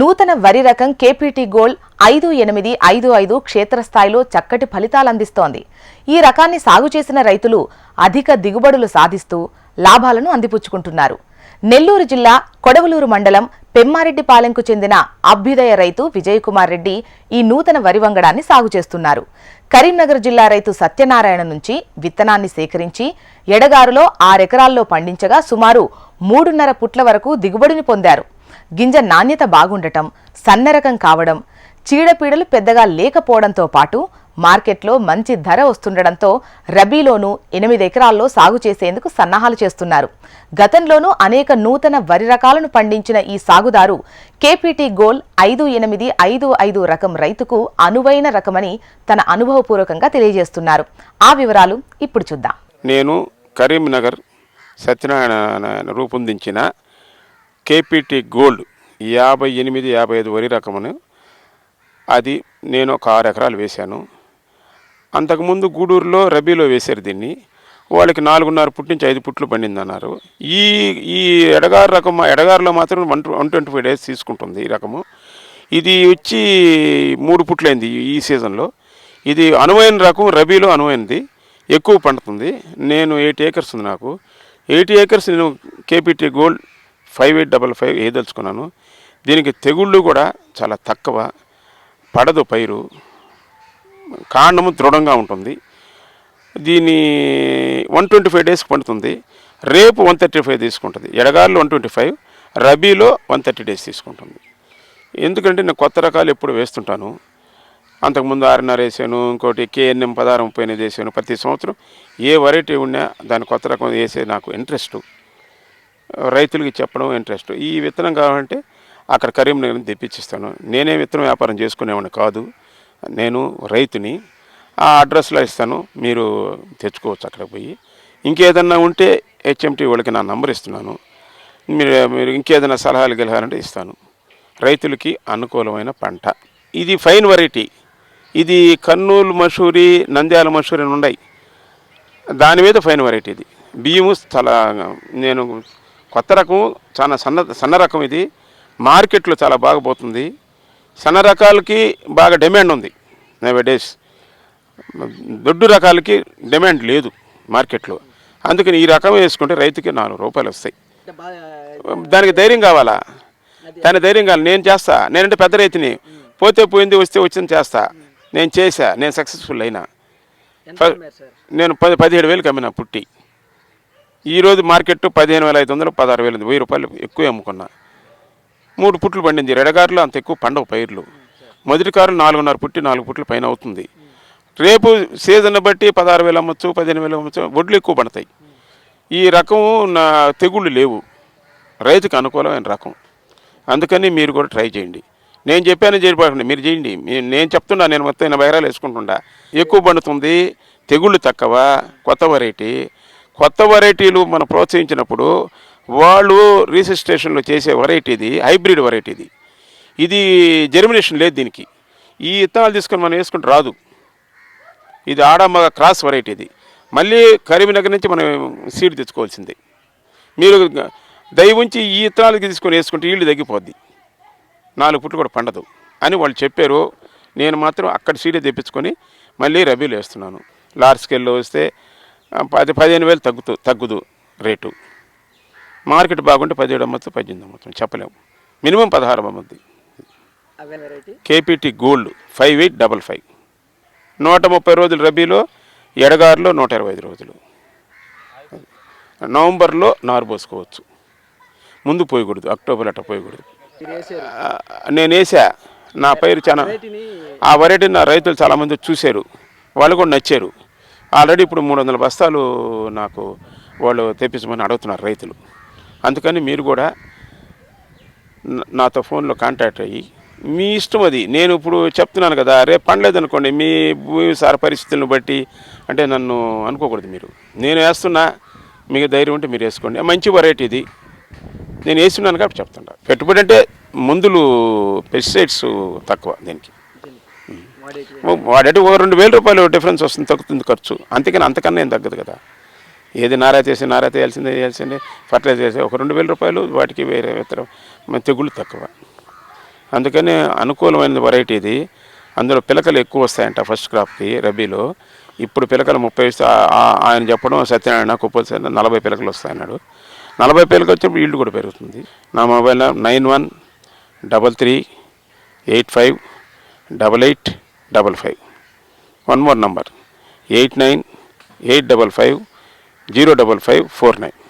నూతన వరి రకం కేపీటీ గోల్డ్ ఐదు ఎనిమిది ఐదు ఐదు క్షేత్రస్థాయిలో చక్కటి ఫలితాలందిస్తోంది ఈ రకాన్ని సాగు చేసిన రైతులు అధిక దిగుబడులు సాధిస్తూ లాభాలను అందిపుచ్చుకుంటున్నారు. నెల్లూరు జిల్లా కొడవలూరు మండలం పెమ్మారెడ్డిపాలెంకు చెందిన అభ్యుదయ రైతు విజయకుమార్ రెడ్డి ఈ నూతన వరి వంగడాన్ని సాగు చేస్తున్నారు. కరీంనగర్ జిల్లా రైతు సత్యనారాయణ నుంచి విత్తనాన్ని సేకరించి ఎడగారులో ఆరెకరాల్లో పండించగా సుమారు మూడున్నర పుట్ల వరకు దిగుబడిని పొందారు. గింజ నాణ్యత బాగుండటం సన్నరకం కావడం చీడపీడలు పెద్దగా లేకపోవడంతో పాటు మార్కెట్లో మంచి ధర వస్తుండటంతో రబీలోనూ ఎనిమిది ఎకరాల్లో సాగు చేసేందుకు సన్నాహాలు చేస్తున్నారు. గతంలోనూ అనేక నూతన వరి రకాలను పండించిన ఈ సాగుదారు కేపీటీ గోల్ ఐదు ఎనిమిది ఐదు ఐదు రకం రైతుకు అనువైన రకమని తన అనుభవపూర్వకంగా తెలియజేస్తున్నారు. ఆ వివరాలు ఇప్పుడు చూద్దాం. నేను కరీంనగర్ సత్యనారాయణ రూపొందించిన కేపీటీ గోల్డ్ యాభై ఎనిమిది యాభై ఐదు వరి రకమును. అది నేను ఒక ఆరు ఎకరాలు వేశాను. అంతకుముందు గూడూరులో రబీలో వేశారు దీన్ని. వాళ్ళకి నాలుగున్నర పుట్టు నుంచి ఐదు పుట్లు పండిందన్నారు. ఈ ఈ ఎడగారు రకం ఎడగారులో మాత్రం one one twenty five days తీసుకుంటుంది ఈ రకము. ఇది వచ్చి మూడు పుట్లైంది ఈ సీజన్లో. ఇది అనువైన రకం రబీలో అనువైనది. ఎక్కువ పండుతుంది. నేను ఎయిట్ ఏకర్స్ ఉంది నాకు. ఎయిటీ ఏకర్స్ నేను KPT gold five eight double five వేయదలుచుకున్నాను దీనికి తెగుళ్ళు కూడా చాలా తక్కువ పడదు పైరు కాండము దృఢంగా ఉంటుంది. దీని వన్ ట్వంటీ ఫైవ్ డేస్కి పండుతుంది. రేపు వన్ థర్టీ ఫైవ్ తీసుకుంటుంది. ఎడగారులో వన్ ట్వంటీ ఫైవ్ రబీలో వన్ థర్టీ డేస్ తీసుకుంటుంది. ఎందుకంటే నేను కొత్త రకాలు ఎప్పుడు వేస్తుంటాను. అంతకుముందు ఆర్ఎన్ఆర్ వేసాను ఇంకోటి కేఎన్ఎం పదహారు ముప్పై ఎనిమిది వేసాను. ప్రతి సంవత్సరం ఏ వెరైటీ ఉన్నా దాని కొత్త రకం వేసే నాకు ఇంట్రెస్ట్ రైతులకి చెప్పడం ఇంట్రెస్ట్ ఈ విత్తనం కావాలంటే అక్కడ కరీంనగర్ తెప్పించిస్తాను. నేనే విత్తనం వ్యాపారం చేసుకునేవాడిని కాదు. నేను రైతుని. ఆ అడ్రస్లో ఇస్తాను. మీరు తెచ్చుకోవచ్చు అక్కడ పోయి. ఇంకేదన్నా ఉంటే హెచ్ఎంటీ వాళ్ళకి నా నంబర్ ఇస్తున్నాను. మీరు మీరు ఇంకేదైనా సలహాలు గెలవాలంటే ఇస్తాను. రైతులకి అనుకూలమైన పంట. ఇది ఫైన్ వెరైటీ ఇది కర్నూలు మసూరి నంద్యాల మసూరి అని ఉన్నాయి. దాని మీద ఫైన్ వెరైటీ ఇది. బియ్యము చాలా నేను కొత్త రకం చాలా సన్న సన్న రకం ఇది. మార్కెట్లో చాలా బాగా పోతుంది. సన్న రకాలకి బాగా డిమాండ్ ఉంది నైవే డేస్ దొడ్డు రకాలకి డిమాండ్ లేదు మార్కెట్లో. అందుకని ఈ రకం వేసుకుంటే రైతుకి నాలుగు రూపాయలు వస్తాయి. దానికి ధైర్యం కావాలా? దాని ధైర్యం కావాలి. నేను చేస్తా. నేనంటే పెద్ద రైతుని. పోతే పోయింది వస్తే వచ్చింది చేస్తా. నేను చేసా నేను సక్సెస్ఫుల్ అయినా. నేను పది పదిహేడు వేలకు అమ్మిన పుట్టి. ఈరోజు మార్కెట్ పదిహేను వేల ఐదు వందలు పదహారు వేలు వెయ్యి రూపాయలు ఎక్కువ అమ్ముకున్నా. మూడు పుట్లు పండింది. రెడగారులు అంత ఎక్కువ పండవు పైర్లు. మొదటి కారు నాలుగున్నర పుట్టి నాలుగు పుట్లు పైన అవుతుంది. రేపు సీజన్ బట్టి పదహారు వేలు అమ్మచ్చు పదిహేను వేలు అమ్మచ్చు వడ్లు ఎక్కువ పడతాయి. ఈ రకం నా తెగుళ్ళు లేవు. రైతుకు అనుకూలమైన రకం. అందుకని మీరు కూడా ట్రై చేయండి. నేను చెప్పాను చేయబడకండి మీరు చేయండి. మీ- నేను చెప్తున్నా నేను మొత్తం ఎనభై ఎకరాలు వేసుకుంటుండా. ఎక్కువ పండుతుంది తెగుళ్ళు తక్కువ కొత్త వెరైటీ కొత్త వెరైటీలు మనం ప్రోత్సహించినప్పుడు వాళ్ళు రిజిస్ట్రేషన్లో చేసే వెరైటీది హైబ్రిడ్ వెరైటీది ఇది. జర్మినేషన్ లేదు దీనికి. ఈ విత్తనాలు తీసుకొని మనం వేసుకుంటే రాదు. ఇది ఆడమగ క్రాస్ వెరైటీ ఇది. మళ్ళీ కరీంనగర్ నుంచి మనం సీడ్ తెచ్చుకోవాల్సిందే. మీరు దయ ఉంచి ఈ విత్తనాలకి తీసుకొని వేసుకుంటే ఈళ్ళు తగ్గిపోద్ది. నాలుగు పుట్లు కూడా పండదు అని వాళ్ళు చెప్పారు. నేను మాత్రం అక్కడ సీడే తెప్పించుకొని మళ్ళీ రబీలో వేస్తున్నాను. లార్జ్ స్కేల్లో వస్తే పది పదిహేను వేలు తగ్గుతూ తగ్గుదు రేటు. మార్కెట్ బాగుంటే పదిహేడు అమ్మచ్చు పద్దెనిమిది అమ్మచ్చు చెప్పలేము మినిమం పదహారు అమ్మద్ది. KPT gold five eight double five. నూట ముప్పై రోజులు రబీలో ఎడగారులో నూట ఇరవై ఐదు రోజులు. నవంబర్లో నారు పోసుకోవచ్చు. ముందు పోయకూడదు అక్టోబర్ అట్ట పోయకూడదు. నేను వేసా. నా పైరు చాలా ఆ వెరైటీ నా రైతులు చాలామంది చూశారు. వాళ్ళు కూడా నచ్చారు. ఆల్రెడీ ఇప్పుడు మూడు వందల బస్తాలు నాకు వాళ్ళు తెప్పించమని అడుగుతున్నారు రైతులు. అందుకని మీరు కూడా నాతో ఫోన్లో కాంటాక్ట్ అయ్యి మీ ఇష్టం అది. నేను ఇప్పుడు చెప్తున్నాను కదా రేపు పండలేదు అనుకోండి మీ భూమి సార పరిస్థితులను బట్టి అంటే నన్ను అనుకోకూడదు మీరు. నేను వేస్తున్నా మీకు ధైర్యం ఉంటే మీరు వేసుకోండి. మంచి వెరైటీ ఇది. నేను వేస్తున్నాను కాబట్టి చెప్తుంటా పెట్టుబడి అంటే మందులు పెస్టిసైడ్స్ తక్కువ దీనికి. వాడేటి ఒక రెండు వేల రూపాయలు డిఫరెన్స్ వస్తుంది తగ్గుతుంది ఖర్చు. అంతేకాని అంతకన్నా ఏం తగ్గదు కదా. ఏది నారా చేసి నారా చేయాల్సిందే చేయాల్సిందే. ఫర్టిలైజర్ చేసి ఒక రెండు వేల రూపాయలు వాటికి వేరే ఇతర తెగుళ్ళు తక్కువ. అందుకని అనుకూలమైన వెరైటీ ఇది. అందులో పిలకలు ఎక్కువ వస్తాయంట ఫస్ట్ క్రాప్కి రబీలో. ఇప్పుడు పిలకలు ముప్పై ఆయన చెప్పడం సత్యనారాయణ కుప్ప నలభై పిలకలు వస్తాయన్నాడు. నలభై పిలకలు వచ్చినప్పుడు ఈల్డ్ కూడా పెరుగుతుంది. నా mobile nine one double three eight five double eight double five. One more number. Eight nine eight double five zero double five four nine.